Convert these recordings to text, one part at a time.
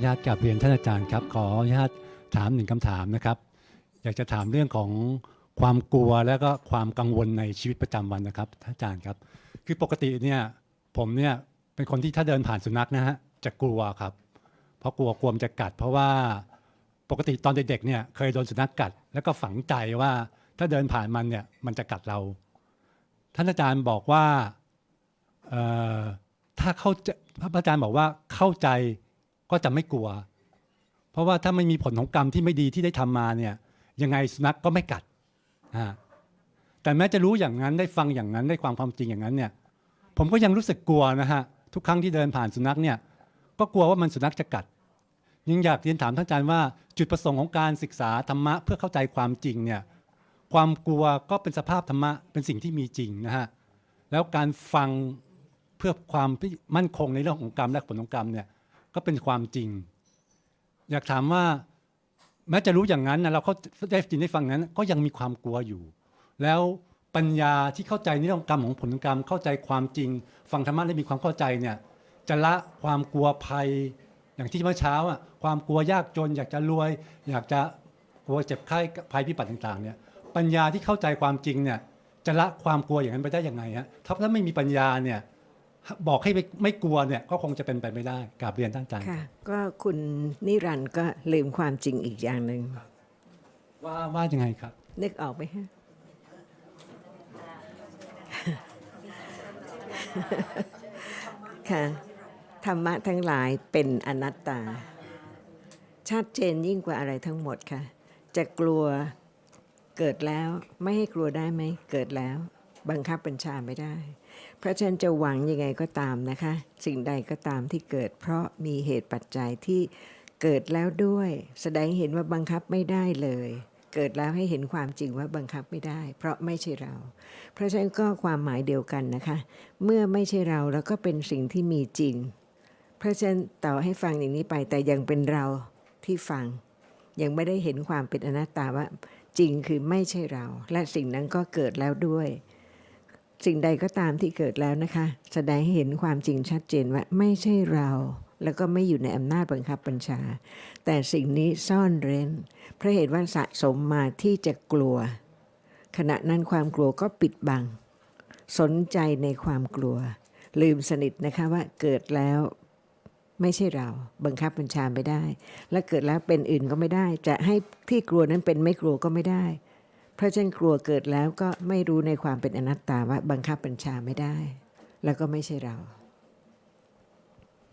นุญาตกลับเรียนท่านอาจารย์ครับ ขออนุญาตถามหนึ่งคำถามนะครับ อยากจะถามเรื่องของความกลัวและก็ความกังวลในชีวิตประจำวันนะครับท่านอาจารย์ครับ คือปกติเนี่ยผมเนี่ยเป็นคนที่ถ้าเดินผ่านสุนัขนะฮะจะกลัวครับ เพราะกลัวกลัวมันจะกัด เพราะว่าปกติตอนเด็กๆเนี่ยเคยโดนสุนัขกัด แล้วก็ฝังใจว่าถ้าเดินผ่านมันเนี่ยมันจะกัดเรา ท่านอาจารย์บอกว่าถ้าเข้าใจพระอาจารย์บอกว่าเข้าใจ ก็จะไม่กลัว เพราะว่าถ้าไม่มีผลของกรรมที่ไม่ดีที่ได้ทำมาเนี่ยยังไงสุนัขก็ไม่กัดอ่าแต่แม้จะรู้อย่างนั้นได้ฟังอย่างนั้นได้ความความจริงอย่างนั้นเนี่ยผมก็ยังรู้สึกกลัวนะฮะทุกครั้งที่เดินผ่านสุนัขเนี่ยก็กลัวว่ามันสุนัขจะกัดยังอยากเรียนถามท่านอาจารย์ว่าจุดประสงค์ของการศึกษาธรรมะเพื่อเข้าใจความจริงเนี่ยความกลัวก็เป็นสภาพธรรมะเป็นสิ่งที่มีจริงนะฮะแล้วการฟังเพื่อความมั่นคงในเรื่องของกรรมและผลของกรรมเนี่ย ก็เป็นความจริง อยากถามว่าแม้จะรู้อย่างนั้นนะเราเขาได้ยินได้ฟังนั้น ก็ยังมีความกลัวอยู่ แล้วปัญญาที่เข้าใจในเรื่องกรรมของผลกรรม เข้าใจความจริง ฟังธรรมะและมีความเข้าใจเนี่ยจะละความกลัวภัย อย่างที่เมื่อเช้าอะความกลัวยากจน อยากจะรวย อยากจะกลัวเจ็บไข้ภัยพิบัติต่างๆเนี่ยปัญญาที่เข้าใจความจริงเนี่ยจะละความกลัวอย่างนั้นไปได้ยังไงฮะถ้าไม่มีปัญญาเนี่ย บอกให้ไม่ไม่กลัวเนี่ยก็คงจะเป็นไปไม่ได้กราบเรียนท่านอาจารย์ค่ะ ก็คุณนิรันดร์ก็ลืมความจริงอีกอย่างหนึ่งว่าว่ายังไงครับ นึกออกไหมฮะค่ะธรรมะทั้งหลายเป็นอนัตตา ชัดเจนยิ่งกว่าอะไรทั้งหมดค่ะ จะกลัวเกิดแล้วไม่ให้กลัวได้ไหมเกิดแล้ว บังคับบัญชาไม่ได้ เพราะฉะนั้นจะหวังยังไงก็ตามนะคะ สิ่งใดก็ตามที่เกิด เพราะมีเหตุปัจจัยที่เกิดแล้วด้วย แสดงเห็นว่าบังคับไม่ได้เลย เกิดแล้วให้เห็นความจริงว่าบังคับไม่ได้ เพราะไม่ใช่เรา เพราะฉะนั้นก็ความหมายเดียวกันนะคะ เมื่อไม่ใช่เราแล้วก็เป็นสิ่งที่มีจริง เพราะฉะนั้นต่อให้ฟังอย่างนี้ไปแต่ยังเป็นเราที่ฟัง ยังไม่ได้เห็นความเป็นอนัตตาว่าจริงคือไม่ใช่เรา และสิ่งนั้นก็เกิดแล้วด้วย สิ่งใดก็ตามที่เกิดแล้วนะคะ แสดงให้เห็นความจริงชัดเจนว่าไม่ใช่เรา แล้วก็ไม่อยู่ในอำนาจบังคับบัญชา แต่สิ่งนี้ซ่อนเร้นเพราะเหตุว่าสะสมมาที่จะกลัว ขณะนั้นความกลัวก็ปิดบัง สนใจในความกลัว ลืมสนิทนะคะว่าเกิดแล้วไม่ใช่เรา บังคับบัญชาไม่ได้ และเกิดแล้วเป็นอื่นก็ไม่ได้ จะให้ที่กลัวนั้นเป็นไม่กลัวก็ไม่ได้ เพราะฉะนันกลัวเกิดแล้วก็ไม่รู้ในความเป็นอนัตตาว่าบังคับบัญชาไม่ได้ แล้วก็ไม่ใช่เรา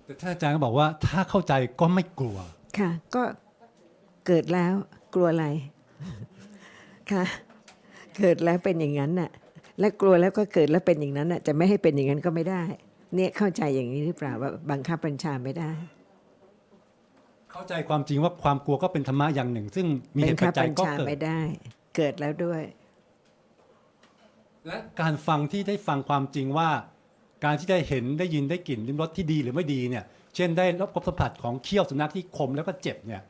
แต่ท่านอาจารย์ก็บอกว่าถ้าเข้าใจก็ไม่กลัว ค่ะ ก็เกิดแล้วกลัวอะไร ค่ะ เกิดแล้วเป็นอย่างนั้นน่ะ และกลัวแล้วก็เกิดแล้วเป็นอย่างนั้นน่ะ จะไม่ให้เป็นอย่างนั้นก็ไม่ได้ เนี่ยเข้าใจอย่างนี้หรือเปล่าว่าบังคับบัญชาไม่ได้ เข้าใจความจริงว่าความกลัวก็เป็นธรรมะอย่างหนึ่ง ซึ่งมีบัเหงตุคัปัจจัยบัญก็ชาเกิดไม่ได้ เกิดแล้วด้วย และการฟังที่ได้ฟังความจริงว่า การที่ได้เห็นได้ยินได้กลิ่นลิ้มรสที่ดีหรือไม่ดีเนี่ย เช่นได้รับกบสัมผัสของเขี้ยวสุนัขที่คมแล้วก็เจ็บเนี่ย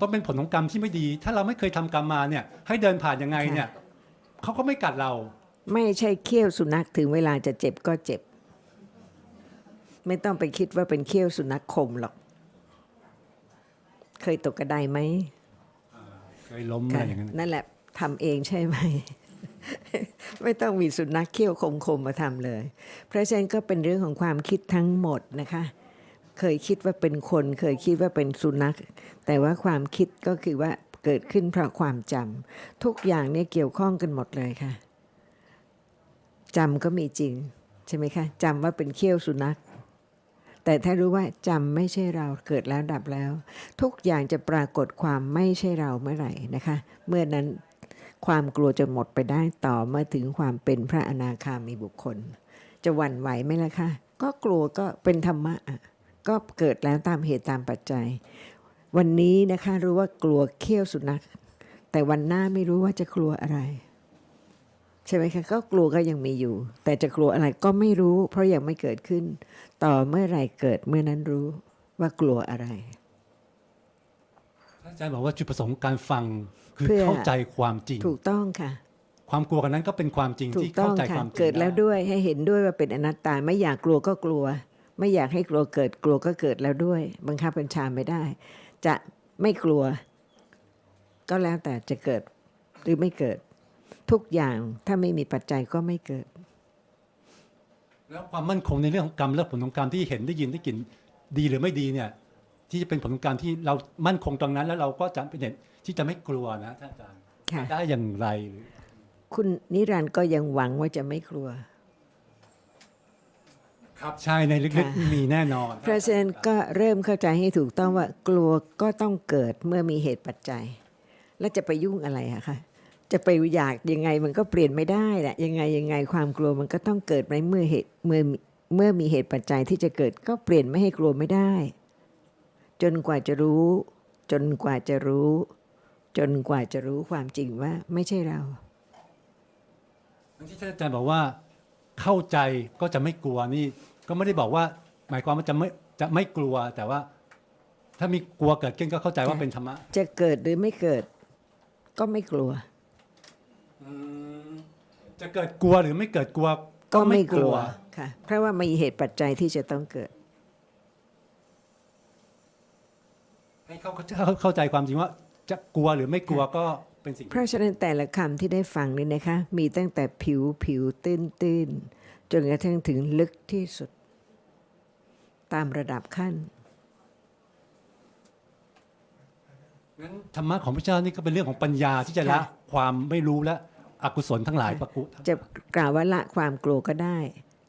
ต้องเป็นผลของกรรมที่ไม่ดี ถ้าเราไม่เคยทำกรรมมาเนี่ย ให้เดินผ่านยังไงเนี่ยเขาก็ไม่กัดเรา ไม่ใช่เขี้ยวสุนัขถึงเวลาจะเจ็บก็เจ็บ ไม่ต้องไปคิดว่าเป็นเขี้ยวสุนัขคมหรอก เคยตกกระไดไหม เคยล้มอะไรอย่างนั้นนั่นแหละทำเองใช่ไหม ไม่ต้องมีสุนัขเขี้ยวคมๆมาทำเลย เพราะฉะนั้นก็เป็นเรื่องของความคิดทั้งหมดนะคะ เคยคิดว่าเป็นคน เคยคิดว่าเป็นสุนัข แต่ว่าความคิดก็คือว่าเกิดขึ้นเพราะความจำทุกอย่างเนี่ยเกี่ยวข้องกันหมดเลยค่ะจำก็มีจริง ใช่ไหมคะจำว่าเป็นเขี้ยวสุนัข แต่ถ้ารู้ว่าจำไม่ใช่เราเกิดแล้วดับแล้ว ทุกอย่างจะปรากฏความไม่ใช่เราเมื่อไหร่นะคะ เมื่อนั้นความกลัวจะหมดไปได้ต่อเมื่อถึงความเป็นพระอนาคามีบุคคล จะหวั่นไหวไหมล่ะคะก็กลัวก็เป็นธรรมะอะก็เกิดแล้วตามเหตุตามปัจจัย วันนี้นะคะรู้ว่ากลัวเขี้ยวสุนัขแต่วันหน้าไม่รู้ว่าจะกลัวอะไร ใช่ไหมคะก็กลัวก็ยังมีอยู่ แต่จะกลัวอะไรก็ไม่รู้ เพราะยังไม่เกิดขึ้น ต่อเมื่อไหรเกิดเมื่อนั้นรู้ว่ากลัวอะไรท่านอาจารย์บอกว่าจุดประสงค์การฟังคือเพื่อเข้าใจความจริง ถูกต้องค่ะ ความกลัวกันนั้นก็เป็นความจริงถูที่กต้อเข้างใจคค่ะวามจริงเกิดแล้วได้วยให้เห็นด้วยว่าเป็นอนัตตาไม่อยากกลัวก็กลัว ไม่อยากให้กลัวเกิดกลัวก็เกิดแล้วด้วย บังคับบัญชาไม่ได้ จะไม่กลัว ก็แล้วแต่จะเกิดหรือไม่เกิด ทุกอย่างถ้าไม่มีปัจจัยก็ไม่เกิด แล้วความมั่นคงในเรื่องของกรรมและผลของกรรมที่เห็นได้ยินได้กลิ่นดีหรือไม่ดีเนี่ย ที่จะเป็นผลของกรรมที่เรามั่นคงตรงนั้น แล้วเราก็จะเป็นเหตุที่จะไม่กลัวนะท่านอาจารย์ค่ะได้อย่างไรหรือคุณนิรันดร์ก็ยังหวังว่าจะไม่กลัว ครับใช่ในลึกค่ะๆมีแน่นอนเพราะฉะนั้นก็เริ่มเข้าใจให้ถูกต้องว่ากลัวก็ต้องเกิดเมื่อมีเหตุปัจจัย แล้วจะไปยุ่งอะไรอะคะ จะไปอยากยังไงมันก็เปลี่ยนไม่ได้แหละยังไงยังไงความกลัวมันก็ต้องเกิดในเมื่อเหตุเมื่อเมื่อมีเหตุปัจจัยที่จะเกิดก็เปลี่ยนไม่ให้กลัวไม่ได้ จนกว่าจะรู้ จนกว่าจะรู้ จนกว่าจะรู้ความจริงว่าไม่ใช่เราที่ท่านอาจารย์บอกว่าเข้าใจก็จะไม่กลัวนี่ ก็ไม่ได้บอกว่า หมายความว่าจะไม่จะไม่กลัวแต่ว่า ถ้ามีกลัวเกิดขึ้นก็เข้าใจว่าเป็นธรรมะ จะเกิดหรือไม่เกิด ก็ไม่กลัวอืม จะเกิดกลัวหรือไม่เกิดกลัวก็ไม่กลัวค่ะ เพราะว่ามีเหตุปัจจัยที่จะต้องเกิด ให้เขาเข้าเข้าใจความจริงว่า จะกลัวหรือไม่กลัวก็เป็นสิ่งเพราะฉะนั้นแต่ละคำที่ได้ฟังนี่นะคะ มีตั้งแต่ผิวผิวตื้นตื้นจนกระทั่งถึงลึกที่สุด ตามระดับขั้นงั้นธรรมะของพระเจ้านี่ก็เป็นเรื่องของปัญญาที่จะละค่ะความไม่รู้และ อกุศลทั้งหลายปะกุจะกล่าวว่าละความกลัวก็ได้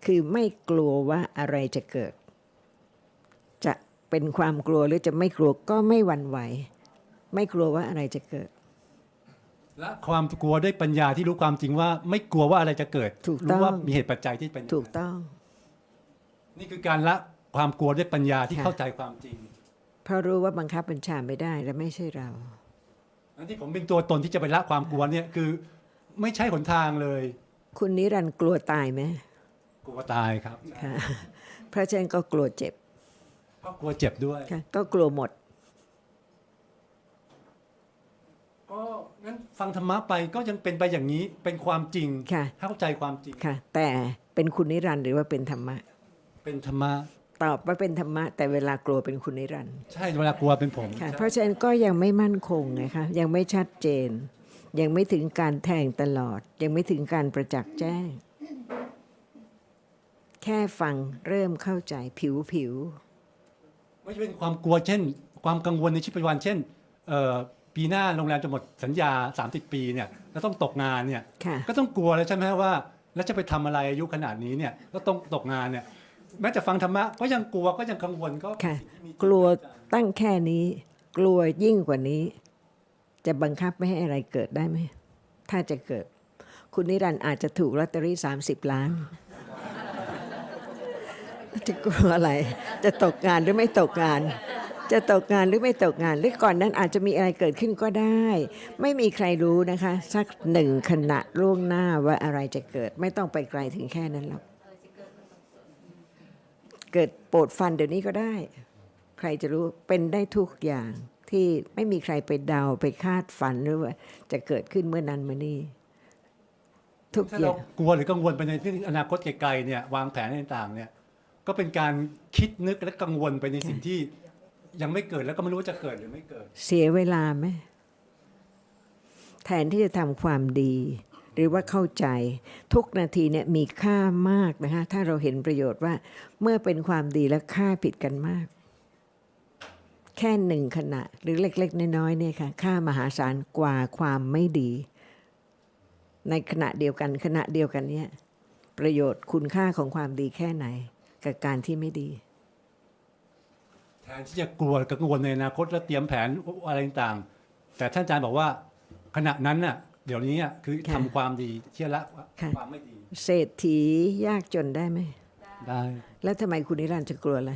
คือไม่กลัวว่าอะไรจะเกิด จะเป็นความกลัวหรือจะไม่กลัวก็ไม่หวั่นไหว ไม่กลัวว่าอะไรจะเกิดและความกลัวด้วยปัญญาที่รู้ความจริงว่า ไม่กลัวว่าอะไรจะเกิดถูกต้องรู้ว่ามีเหตุปัจจัยที่เป็นถูกต้อง นี่คือการละความกลัวด้วยปัญญาที่ค่ะเข้าใจความจริง เพราะรู้ว่าบังคับบัญชาไม่ได้และไม่ใช่เราอันที่ผมเป็นตัวตนที่จะไปละความกลัวเนี่ยคือ ไม่ใช่หนทางเลย คุณนิรันดร์กลัวตายไหมกลัวตายครับค่ะเพราะฉะนั้นก็กลัวเจ็บก็กลัวเจ็บด้วย ค่ะก็กลัวหมด ก็งั้นฟังธรรมะไปก็ยังเป็นไปอย่างนี้เป็นความจริงค่ะเข้าใจความจริง ค่ะ แต่เป็นคุณนิรันดร์หรือว่าเป็นธรรมะ เป็นธรรมะตอบว่าเป็นธรรมะ แต่เวลากลัวเป็นคุณนิรันดร์ใช่เวลากลัวเป็นผมค่ะใช่เพราะฉะนั้นก็ยังไม่มั่นคงไงคะยังไม่ชัดเจน ยังไม่ถึงการแทงตลอด ยังไม่ถึงการประจักษ์แจ้ง แค่ฟังเริ่มเข้าใจผิวผิวไม่ใช่เป็นความกลัวเช่น ความกังวลในชีวิตประจำวันเช่นเอ่อปีหน้าโรงแรมจะหมดสัญญา 30 ปีเนี่ยแล้วต้องตกงานเนี่ยค่ะก็ต้องกลัวแล้วใช่ไหมว่า แล้วจะไปทำอะไรอายุขนาดนี้เนี่ยก็ต้องตกงานเนี่ยแม้จะฟังธรรมะก็ยังกลัวก็ยังกังวลก็ค่ะสิ่งที่มีกลัวตั้งแค่นี้ กลัวยิ่งกว่านี้ จะบังคับไม่ให้อะไรเกิดได้ไหม ถ้าจะเกิด คุณนิรันด์อาจจะถูกลอตเตอรี่30ล้าน จะกลัวอะไร จะตกงานหรือไม่ตกงาน จะตกงานหรือไม่ตกงาน หรือก่อนนั้นอาจจะมีอะไรเกิดขึ้นก็ได้ ไม่มีใครรู้นะคะ สักหนึ่งขณะล่วงหน้าว่าอะไรจะเกิด ไม่ต้องไปไกลถึงแค่นั้นหรอกเกิดปวดฟันเดี๋ยวนี้ก็ได้ ใครจะรู้เป็นได้ทุกอย่าง ที่ไม่มีใครไปเดาไปคาดฝันหรือว่าจะเกิดขึ้นเมื่อนั้นเมื่อนี้ทุกถ้าอเราย่างกลัวหรือกังวลไปในที่อนาคตไกลๆเนี่ยวางแผนต่างๆเนี่ยก็เป็นการคิดนึกและกังวลไปในสิ่งที่ยังไม่เกิดแล้วก็ไม่รู้ว่าจะเกิดหรือไม่เกิด เสียเวลาไหมแทนที่จะทำความดี หรือว่าเข้าใจ ทุกนาทีเนี่ยมีค่ามากนะคะถ้าเราเห็นประโยชน์ว่า เมื่อเป็นความดีแล้วค่าผิดกันมาก แค่หนึ่งขณะ หรือเล็ก ๆ น้อยๆเนี่ยค่ะค่ามหาศาลกว่าความไม่ดี ในขณะเดียวกันขณะเดียวกันเนี่ยประโยชน์คุณค่าของความดีแค่ไหน กับการที่ไม่ดี แทนที่จะกลัวกังวลในอนาคตและเตรียมแผนอะไรต่างๆ แต่ท่านอาจารย์บอกว่าขณะนั้นน่ะเดี๋ยวนี้อะคือค่ะทำความดีเชื่อละค่ะความไม่ดี เศรษฐียากจนได้ไหมได้ แล้วทำไมคุณนิรันดร์จะกลัวอะไร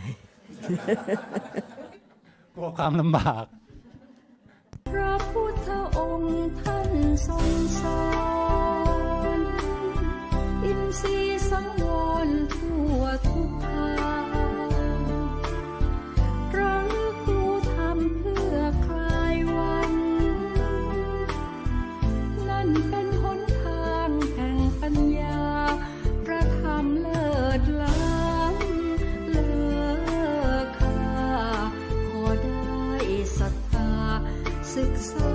กลัวความลำบาก พระพุทธองค์ท่านทรงสอนอินทรีย์สังวร ศึกษา